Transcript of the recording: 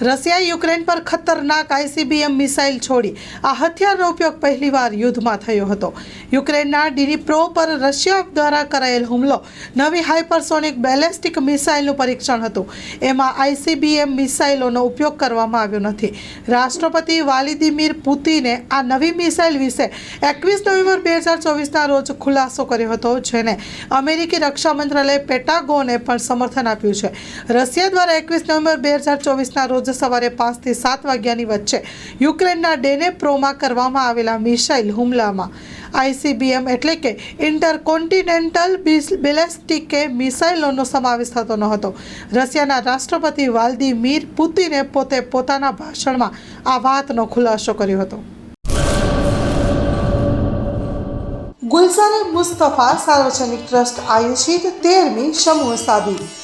રશિયાએ યુક્રેન પર ખતરનાક આઈસીબીએમ મિસાઇલ છોડી આ હથિયારનો ઉપયોગ પહેલીવાર યુદ્ધમાં થયો હતો. યુક્રેનના ડિનિપ્રો પર રશિયા દ્વારા કરાયેલ હુમલો નવી હાઇપરસોનિક બેલેસ્ટિક મિસાઇલનું પરીક્ષણ હતું. એમાં આઈસીબીએમ મિસાઇલોનો ઉપયોગ કરવામાં આવ્યો નથી. રાષ્ટ્રપતિ વાલિદિમીર પુતિને આ નવી મિસાઇલ વિશે એકવીસ નવેમ્બર બે હજાર ચોવીસના રોજ ખુલાસો કર્યો હતો, જેને અમેરિકી રક્ષા મંત્રાલય પેટાગોને પણ સમર્થન આપ્યું છે. રશિયા દ્વારા એકવીસ નવેમ્બર બે હજાર ચોવીસના રોજ સવારે પાંચથી સાત વાગ્યાની વચ્ચે યુક્રેનના ડેનેપ્રોમાં કરવામાં આવેલા મિસાઇલ હુમલામાં. આઈસીબીએમ એટલે કે ઇન્ટરકોન્ટિનેન્ટલ બેલેસ્ટિકે મિસાઇલોનો સમાવેશ થતો ન હતો રશિયાના રાષ્ટ્રપતિ વાલ્દિમીર પુતિને પોતે પોતાના ભાષણમાં આ વાતનો ખુલાસો કર્યો હતો. ગુલસારે મુસ્તફા સાર્વજનિક ટ્રસ્ટ આયોજિત તેરમી સમૂહ સાદી